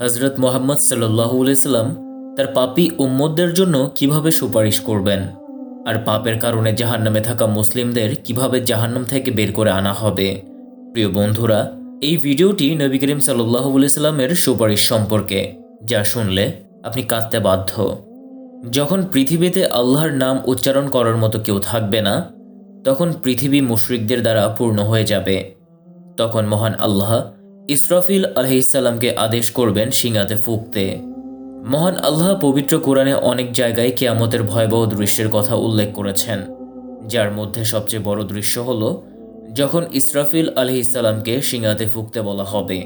হজরত মোহাম্মদ সাল্লাম তার পাপী উম্মদদের জন্য কীভাবে সুপারিশ করবেন? আর পাপের কারণে জাহান্নামে থাকা মুসলিমদের কীভাবে জাহান্নাম থেকে বের করে আনা হবে? প্রিয় বন্ধুরা, এই ভিডিওটি নবী করিম সাল্লাহ সাল্লামের সুপারিশ সম্পর্কে। যা শুনলে আপনি কাঁদতে বাধ্য। যখন পৃথিবীতে আল্লাহর নাম উচ্চারণ করার মতো কেউ থাকবে না, তখন পৃথিবী মুশরিকদের দ্বারা পূর্ণ হয়ে যাবে। তখন মহান আল্লাহ ইসরাফিল আলহিসাল্লামকে আদেশ করবেন সিংহাতে ফুঁকতে। মহান আল্লাহ পবিত্র কোরআনে অনেক জায়গায় কেয়ামতের ভয়াবহ দৃশ্যের কথা উল্লেখ করেছেন। যার মধ্যে সবচেয়ে বড় দৃশ্য হল যখন ইসরাফিল আলহিসাল্লামকে সিংহাতে ফুঁকতে বলা হবে।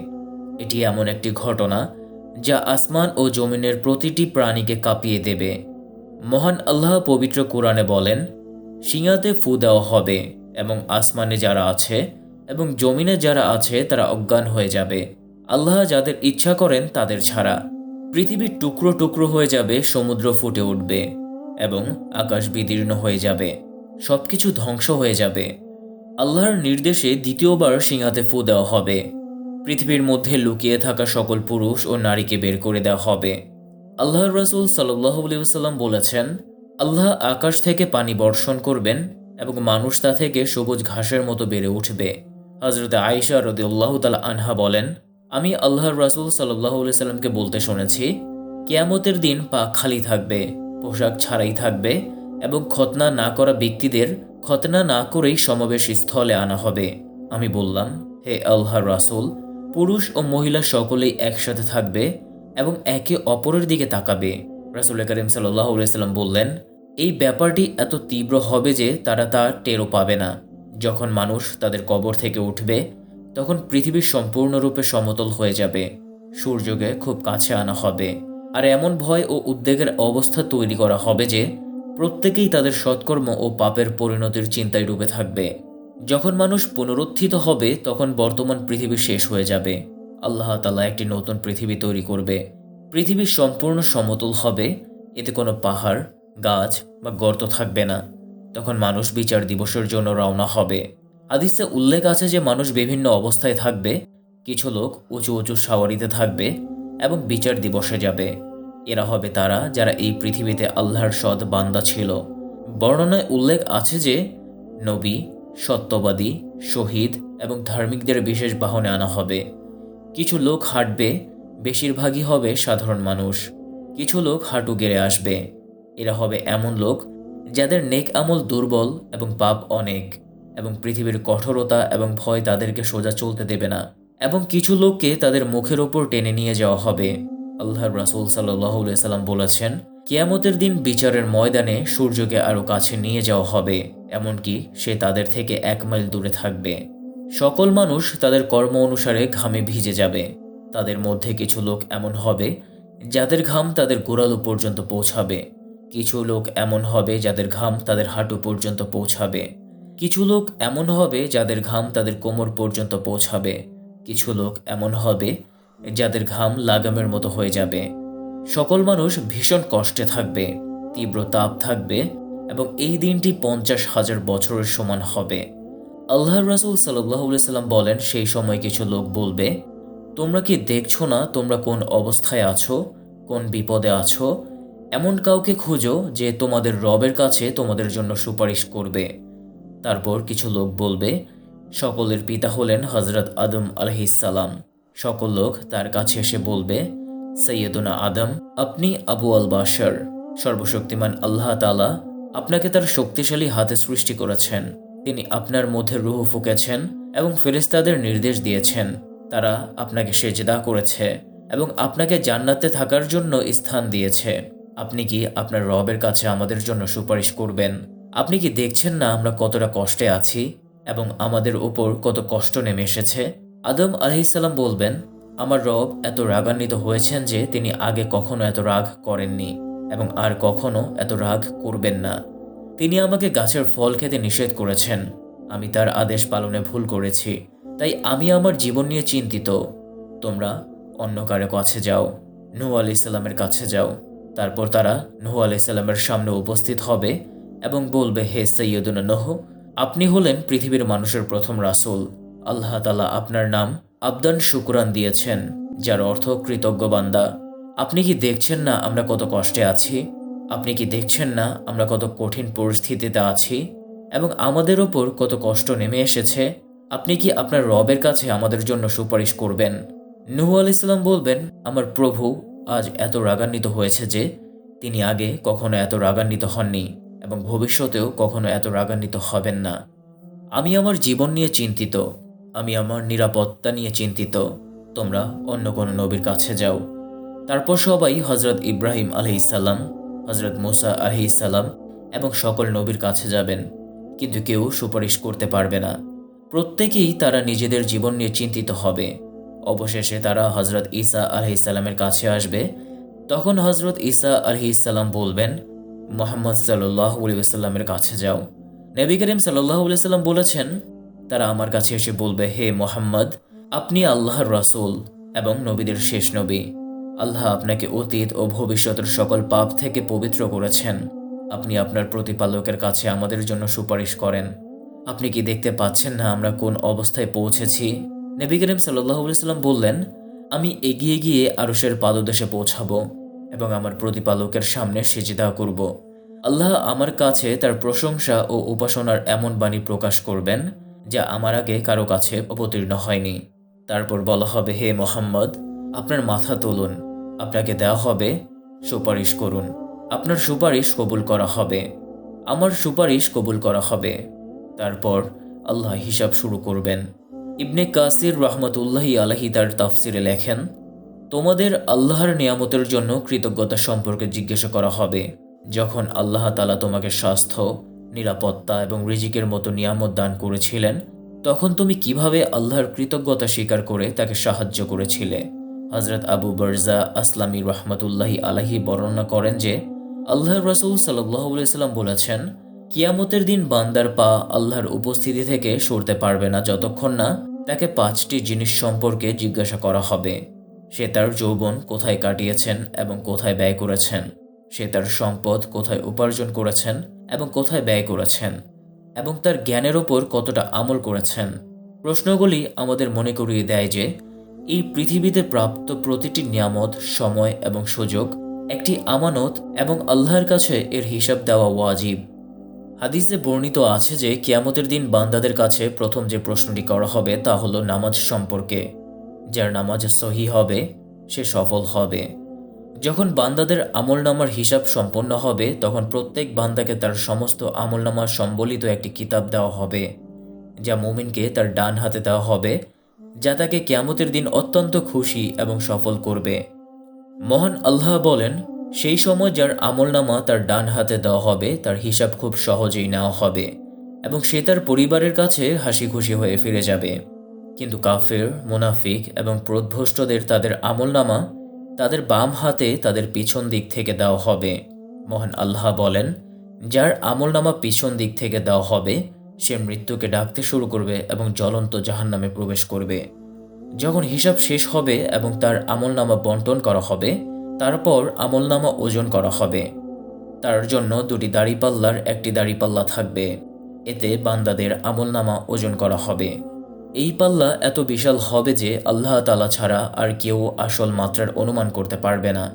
এটি এমন একটি ঘটনা যা আসমান ও জমিনের প্রতিটি প্রাণীকে কাঁপিয়ে দেবে। মহান আল্লাহ পবিত্র কোরআনে বলেন, সিংহাতে ফু দেওয়া হবে এবং আসমানে যারা আছে এবং জমিনে যারা আছে, তারা অজ্ঞান হয়ে যাবে। আল্লাহ যাদের ইচ্ছা করেন, তাদের ছাড়া। পৃথিবীর টুকরো টুকরো হয়ে যাবে, সমুদ্র ফুটে উঠবে এবং আকাশ বিদীর্ণ হয়ে যাবে। সবকিছু ধ্বংস হয়ে যাবে। আল্লাহর নির্দেশে দ্বিতীয়বার সিংহাতে ফু দেওয়া হবে। পৃথিবীর মধ্যে লুকিয়ে থাকা সকল পুরুষ ও নারীকে বের করে দেওয়া হবে। আল্লাহর রাসুল সাল্লাম বলেছেন, আল্লাহ আকাশ থেকে পানি বর্ষণ করবেন এবং মানুষ তা থেকে সবুজ ঘাসের মতো বেড়ে উঠবে। হজরত আয়েশা রদি আল্লাহ তালা আনহা বলেন, আমি আল্লাহর রাসুল সাল্লাহ সাল্লামকে বলতে শুনেছি, কেয়ামতের দিন পা খালি থাকবে, পোশাক ছাড়াই থাকবে এবং খতনা না করা ব্যক্তিদের খতনা না করেই সমাবেশ স্থলে আনা হবে। আমি বললাম, হে আল্লাহর রাসুল, পুরুষ ও মহিলা সকলেই একসাথে থাকবে এবং একে অপরের দিকে তাকাবে। রাসুল করিম সাল্লাহ সাল্লাম বললেন, এই ব্যাপারটি এত তীব্র হবে যে তারা তা টেরও পাবে না। যখন মানুষ তাদের কবর থেকে উঠবে, তখন পৃথিবী সম্পূর্ণরূপে সমতল হয়ে যাবে। সূর্যকে খুব কাছে আনা হবে। আর এমন ভয় ও উদ্বেগের অবস্থা তৈরি করা হবে যে, প্রত্যেকেই তাদের সৎকর্ম ও পাপের পরিণতির চিন্তায় ডুবে থাকবে। যখন মানুষ পুনরুত্থিত হবে, তখন বর্তমান পৃথিবী শেষ হয়ে যাবে। আল্লাহ তালা একটি নতুন পৃথিবী তৈরি করবে। পৃথিবী সম্পূর্ণ সমতল হবে। এতে কোনো পাহাড়, গাছ বা গর্ত থাকবে না। তখন মানুষ বিচার দিবসের জন্য রওনা হবে। আদিসে উল্লেখ আছে যে মানুষ বিভিন্ন অবস্থায় থাকবে, কিছু লোক উঁচু উঁচু সাওয়ারিতে থাকবে এবং বিচার দিবসে যাবে। এরা হবে তারা যারা এই পৃথিবীতে আল্লাহর সৎ বান্দা ছিল। বর্ণনায় উল্লেখ আছে যে নবী, সত্যবাদী, শহীদ এবং ধার্মিকদের বিশেষ বাহনে আনা হবে। কিছু লোক হাঁটবে, বেশিরভাগই হবে সাধারণ মানুষ। কিছু লোক হাঁটু গেড়ে আসবে। এরা হবে এমন লোক যাদের নেক আমল দুর্বল এবং পাপ অনেক, এবং পৃথিবীর কঠোরতা এবং ভয় তাদেরকে সোজা চলতে দেবে না, এবং কিছু লোককে তাদের মুখের ওপর টেনে নিয়ে যাওয়া হবে। আল্লাহর রাসুল সাল্লাম বলেছেন, কিয়ামতের দিন বিচারের ময়দানে সূর্যকে আরও কাছে নিয়ে যাওয়া হবে, এমনকি সে তাদের থেকে এক মাইল দূরে থাকবে। সকল মানুষ তাদের কর্ম অনুসারে ঘামে ভিজে যাবে। তাদের মধ্যে কিছু লোক এমন হবে, যাদের ঘাম তাদের গোড়ালু পর্যন্ত পৌঁছাবে। কিছু লোক এমন হবে যাদের ঘাম তাদের হাঁটু পর্যন্ত পৌঁছাবে। কিছু লোক এমন হবে যাদের ঘাম তাদের কোমর পর্যন্ত পৌঁছাবে। কিছু লোক এমন হবে যাদের ঘাম লাগামের মতো হয়ে যাবে। সকল মানুষ ভীষণ কষ্টে থাকবে, তীব্র তাপ থাকবে এবং এই দিনটি পঞ্চাশ হাজার বছরের সমান হবে। আল্লাহ রাসুল সাল্লাম বলেন, সেই সময় কিছু লোক বলবে, তোমরা কি দেখছ না তোমরা কোন অবস্থায় আছো, কোন বিপদে আছো এমন কাউকে খোঁজো যে তোমাদের রবের কাছে তোমাদের জন্য সুপারিশ করবে। তারপর কিছু লোক বলবে, সকলের পিতা হলেন হজরত আদম আলহিসাল্লাম সকল লোক তার কাছে এসে বলবে, সৈয়দুনা আদম, আপনি আবু আল বাশার সর্বশক্তিমান আল্লাহ তালা আপনাকে তার শক্তিশালী হাতে সৃষ্টি করেছেন। তিনি আপনার মধ্যে রুহ ফুকেছেন এবং ফেরেস্তাদের নির্দেশ দিয়েছেন। তারা আপনাকে সেজদা করেছে এবং আপনাকে জান্নাতে থাকার জন্য স্থান দিয়েছে। আপনি কি আপনার রবের কাছে আমাদের জন্য সুপারিশ করবেন? আপনি কি দেখছেন না আমরা কতটা কষ্টে আছি এবং আমাদের উপর কত কষ্ট নেমে এসেছে? আদম আলহিসাল্লাম বলবেন, আমার রব এত রাগান্বিত হয়েছেন যে তিনি আগে কখনো এত রাগ করেননি এবং আর কখনো এত রাগ করবেন না। তিনি আমাকে গাছের ফল খেতে নিষেধ করেছেন। আমি তার আদেশ পালনে ভুল করেছি। তাই আমি আমার জীবন নিয়ে চিন্তিত। তোমরা অন্য কারও কাছে যাও। নূহ ইসলামের কাছে যাও। তারপর তারা নূহ আলাইসাল্লামের সামনে উপস্থিত হবে এবং বলবে, হে সৈয়দুল নহ, আপনি হলেন পৃথিবীর মানুষের প্রথম রাসুল। আল্লাহ তালা আপনার নাম আবদান শুকুরান দিয়েছেন, যার অর্থ কৃতজ্ঞ বান্দা। আপনি কি দেখছেন না আমরা কত কষ্টে আছি? আপনি কি দেখছেন না আমরা কত কঠিন পরিস্থিতিতে আছি? এবং আমাদের ওপর কত কষ্ট নেমে এসেছে? আপনি কি আপনার রবের কাছে আমাদের জন্য সুপারিশ করবেন? নুহু আল ইসলাম বলবেন, আমার প্রভু আজ এত রাগান্বিত হয়েছে যে তিনি আগে কখনো এত রাগান্বিত হননি এবং ভবিষ্যতেও কখনো এত রাগান্বিত হবেন না। আমি আমার জীবন নিয়ে চিন্তিত, আমি আমার নিরাপত্তা নিয়ে চিন্তিত। তোমরা অন্য কোনো নবীর কাছে যাও। তারপর সবাই হজরত ইব্রাহিম আলহিসাল্লাম হজরত মুসা আলহিসাল্লাম এবং সকল নবীর কাছে যাবেন। কিন্তু কেউ সুপারিশ করতে পারবে না। প্রত্যেকেই তারা নিজেদের জীবন নিয়ে চিন্তিত হবে। অবশেষে তারা হজরত ঈসা আলহিসাল্লামের কাছে আসবে। তখন হজরত ঈসা আলহিসাল্লাম বলবেন, মোহাম্মদ সাল্লাহ সাল্লামের কাছে যাও। নবী করিম সাল্লাহ সাল্লাম বলেছেন, তারা আমার কাছে এসে বলবে, হে মোহাম্মদ, আপনি আল্লাহর রাসূল এবং নবীদের শেষ নবী। আল্লাহ আপনাকে অতীত ও ভবিষ্যতের সকল পাপ থেকে পবিত্র করেছেন। আপনি আপনার প্রতিপালকের কাছে আমাদের জন্য সুপারিশ করেন। আপনি কি দেখতে পাচ্ছেন না আমরা কোন অবস্থায় পৌঁছেছি? নবী করিম সাল্লাম বললেন, আমি এগিয়ে গিয়ে আরশের পাদদেশে পৌঁছাবো এবং আমার প্রতিপালকের সামনে সেজিদা করব। আল্লাহ আমার কাছে তার প্রশংসা ও উপাসনার এমন বাণী প্রকাশ করবেন, যা আমার আগে কারও কাছে অবতীর্ণ হয়নি। তারপর বলা হবে, হে মোহাম্মদ, আপনার মাথা তুলুন, আপনাকে দেওয়া হবে সুপারিশ করুন, আপনার সুপারিশ কবুল করা হবে, আমার সুপারিশ কবুল করা হবে। তারপর আল্লাহ হিসাব শুরু করবেন। ইবনে কাসির রহমতুল্লাহি আলাহি তার তাফসিরে লেখেন, তোমাদের আল্লাহর নিয়ামতের জন্য কৃতজ্ঞতা সম্পর্কে জিজ্ঞাসা করা হবে। যখন আল্লাহ তালা তোমাকে স্বাস্থ্য, নিরাপত্তা এবং রিজিকের মতো নিয়ামত দান করেছিলেন, তখন তুমি কীভাবে আল্লাহর কৃতজ্ঞতা স্বীকার করে তাকে সাহায্য করেছিলে? হজরত আবু বরজা আসলামী রহমতুল্লাহি আলাহি বর্ণনা করেন যে, আল্লাহর রসুল সাল্লাম বলেছেন, কিয়ামতের দিন বান্দার পা আল্লাহর উপস্থিতি থেকে সরতে পারবে না যতক্ষণ না তাকে পাঁচটি জিনিস সম্পর্কে জিজ্ঞাসা করা হবে। সে তার যৌবন কোথায় কাটিয়েছেন এবং কোথায় ব্যয় করেছেন? সে তার সম্পদ কোথায় উপার্জন করেছেন এবং কোথায় ব্যয় করেছেন? এবং তার জ্ঞানের ওপর কতটা আমল করেছেন? প্রশ্নগুলি আমাদের মনে করিয়ে দেয় যে, এই পৃথিবীতে প্রাপ্ত প্রতিটি নিয়ামত, সময় এবং সুযোগ একটি আমানত এবং আল্লাহর কাছে এর হিসাব দেওয়া ওয়াজিব। হাদিসে বর্ণিত আছে যে, কিয়ামতের দিন বান্দাদের কাছে প্রথম যে প্রশ্নটি করা হবে তা হলো নামাজ সম্পর্কে। যার নামাজ সহি হবে, সে সফল হবে। যখন বান্দাদের আমলনামার হিসাব সম্পন্ন হবে, তখন প্রত্যেক বান্দাকে তার সমস্ত আমলনামার সম্বলিত একটি কিতাব দেওয়া হবে, যা মুমিনকে তার ডান হাতে দেওয়া হবে, যা তাকে কেয়ামতের দিন অত্যন্ত খুশি এবং সফল করবে। মহান আল্লাহ বলেন সেই সময় যার আমলনামা তার ডান হাতে দেওয়া হবে, তার হিসাব খুব সহজেই নেওয়া হবে এবং সে তার পরিবারের কাছে হাসি খুশি হয়ে ফিরে যাবে। কিন্তু কাফের, মুনাফিক এবং প্রদ্ভষ্টদের তাদের আমলনামা তাদের বাম হাতে তাদের পিছন দিক থেকে দেওয়া হবে। মহান আল্লাহ বলেন, যার আমলনামা পিছন দিক থেকে দেওয়া হবে, সে মৃত্যুকে ডাকতে শুরু করবে এবং জ্বলন্ত জাহান্নামে প্রবেশ করবে। যখন হিসাব শেষ হবে এবং তার আমলনামা বন্টন করা হবে তারপর আমলনামা ওজন করা হবে। তার জন্য দুটি দাড়িপাল্লার একটি দাড়িপাল্লা থাকবে। এতে বান্দাদের আমলনামা ওজন করা হবে। এই পাল্লা এত বিশাল হবে যে আল্লাহ তালা ছাড়া আর কেউ আসল মাত্রার অনুমান করতে পারবে না।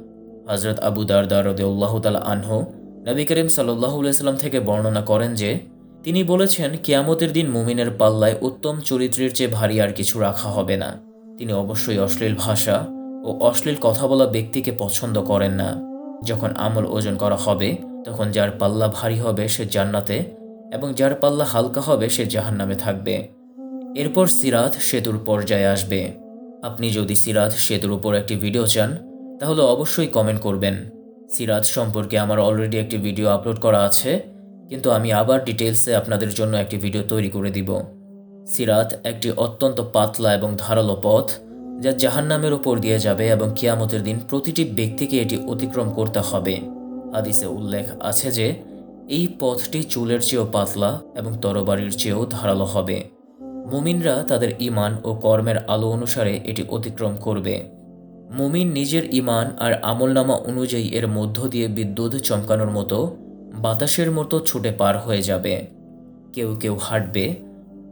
হজরত আবু দারদার রদেউল্লাহ তালা আনহু নবী করিম সাল্লাহ সাল্লাম থেকে বর্ণনা করেন যে, তিনি বলেছেন, কিয়ামতের দিন মুমিনের পাল্লায় উত্তম চরিত্রের চেয়ে ভারী আর কিছু রাখা হবে না। তিনি অবশ্যই অশ্লীল ভাষা ও অশ্লীল কথা বলা ব্যক্তিকে পছন্দ করেন না। যখন আমল ওজন করা হবে, তখন যার পাল্লা ভারী হবে সে জান্নাতে এবং যার পাল্লা হালকা হবে সে জাহান্নামে থাকবে। এরপর সিরাত সেতুর পর্যায়ে আসবে। আপনি যদি সিরাত সেতুর উপর একটি ভিডিও চান, তাহলে অবশ্যই কমেন্ট করবেন। সিরাত সম্পর্কে আমার অলরেডি একটি ভিডিও আপলোড করা আছে, কিন্তু আমি আবার ডিটেলসে আপনাদের জন্য একটি ভিডিও তৈরি করে দিব। সিরাত একটি অত্যন্ত পাতলা এবং ধারালো পথ যা জাহান্নামের ওপর দিয়ে যাবে এবং কিয়ামতের দিন প্রতিটি ব্যক্তিকে এটি অতিক্রম করতে হবে। হাদিসে উল্লেখ আছে যে, এই পথটি চুলের চেয়েও পাতলা এবং তরবারির চেয়েও ধারালো হবে। মুমিনরা তাদের ইমান ও কর্মের আলো অনুসারে এটি অতিক্রম করবে। মুমিন নিজের ইমান আর আমলনামা অনুযায়ী এর মধ্য দিয়ে বিদ্যুৎ চমকানোর মতো বাতাসের মতো ছুটে পার হয়ে যাবে। কেউ কেউ হাঁটবে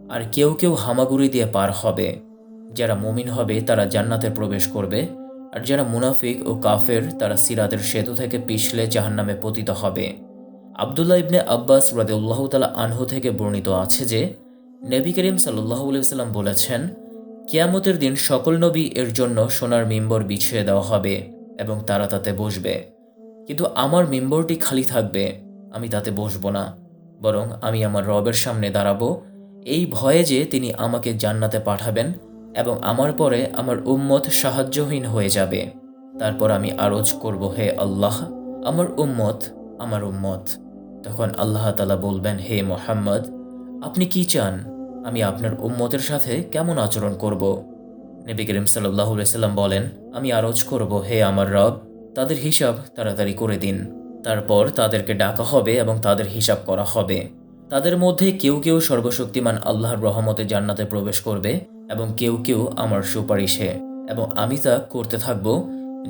আর কেউ কেউ হামাগুড়ি দিয়ে পার হবে। যারা মুমিন হবে, তারা জান্নাতে প্রবেশ করবে। আর যারা মুনাফিক ও কাফের, তারা সিরাতের সেতু থেকে পিছলে জাহান্নামে পতিত হবে। আবদুল্লাহ ইবনে আব্বাস রাদিউল্লাহ তালা আনহু থেকে বর্ণিত আছে যে, নবী করিম সাল্লাহ সাল্লাম বলেছেন, কিয়ামতের দিন সকল নবী এর জন্য সোনার মেম্বর বিছিয়ে দেওয়া হবে এবং তারা তাতে বসবে। কিন্তু আমার মেম্বরটি খালি থাকবে, আমি তাতে বসবো না। বরং আমি আমার রবের সামনে দাঁড়াবো। এই ভয়ে যে তিনি আমাকে জান্নাতে পাঠাবেন এবং আমার পরে আমার উম্মত সাহায্যহীন হয়ে যাবে। তারপর আমি আরজ করব, হে আল্লাহ, আমার উম্মত আমার উম্মত। তখন আল্লাহ তালা বলবেন, হে মোহাম্মদ, আপনি কি চান? আমি আপনার উম্মতের সাথে কেমন আচরণ করব? নবী করিম সাল্লাম বলেন, আমি আরজ করব, হে আমার রব, তাদের হিসাব তাড়াতাড়ি করে দিন। তারপর তাদেরকে ডাকা হবে এবং তাদের হিসাব করা হবে। তাদের মধ্যে কেউ কেউ সর্বশক্তিমান আল্লাহর রহমতে জান্নাতে প্রবেশ করবে এবং কেউ কেউ আমার সুপারিশে। এবং আমি তা করতে থাকব,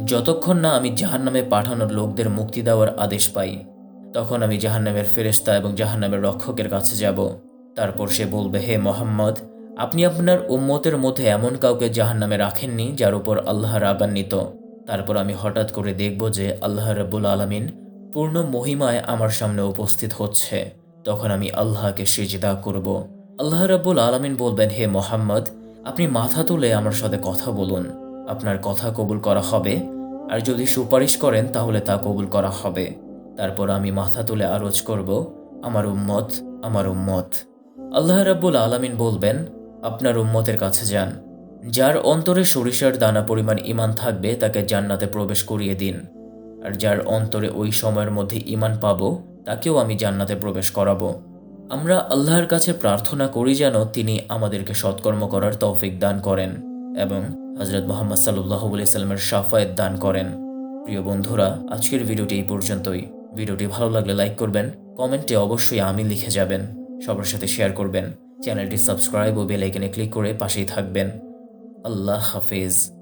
যতক্ষণ না আমি জাহান্নামে পাঠানোর লোকদের মুক্তি দেওয়ার আদেশ পাই, তখন আমি জাহান্নামের ফেরেস্তা এবং জাহান্নামের রক্ষকের কাছে যাব। তারপর সে বলবে, হে মোহাম্মদ, আপনি আপনার উম্মতের মধ্যে এমন কাউকে জাহান্নামে রাখেননি যার উপর আল্লাহ রাগান্বিত তারপর আমি হঠাৎ করে দেখব যে আল্লাহ রব্বুল আলমিন পূর্ণ মহিমায় আমার সামনে উপস্থিত হচ্ছে। তখন আমি আল্লাহকে সিজদা করব। আল্লাহ রাব্বুল আলমিন বলবেন, হে মোহাম্মদ আপনি মাথা তুলে আমার সাথে কথা বলুন। আপনার কথা কবুল করা হবে। আর যদি সুপারিশ করেন, তাহলে তা কবুল করা হবে। তারপর আমি মাথা তুলে আরজ করব, আমার উম্মত আমার উম্মত। আল্লাহ রাব্বুল আলমিন বলবেন, আপনার উম্মতের কাছে যান। যার অন্তরে সরিষার দানা পরিমাণ ইমান থাকবে, তাকে জান্নাতে প্রবেশ করিয়ে দিন। আর যার অন্তরে ওই সময়ের মধ্যে ইমান পাবো, তাকেও আমি জান্নাতে প্রবেশ করাবো। আমরা আল্লাহর কাছে প্রার্থনা করি যেন তিনি আমাদেরকে সৎকর্ম করার তৌফিক দান করেন এবং হজরত মোহাম্মদ সাল্লাহ সাল্লামের সাফায়েত দান করেন। প্রিয় বন্ধুরা, আজকের ভিডিওটি এই পর্যন্তই। ভিডিওটি ভালো লাগলে লাইক করবেন, কমেন্টে অবশ্যই আমি লিখে যাবেন। সবার সাথে শেয়ার করবেন। চ্যানেলটি সাবস্ক্রাইব ও বেল আইকনে ক্লিক করে পাশেই থাকবেন। আল্লাহ হাফেজ।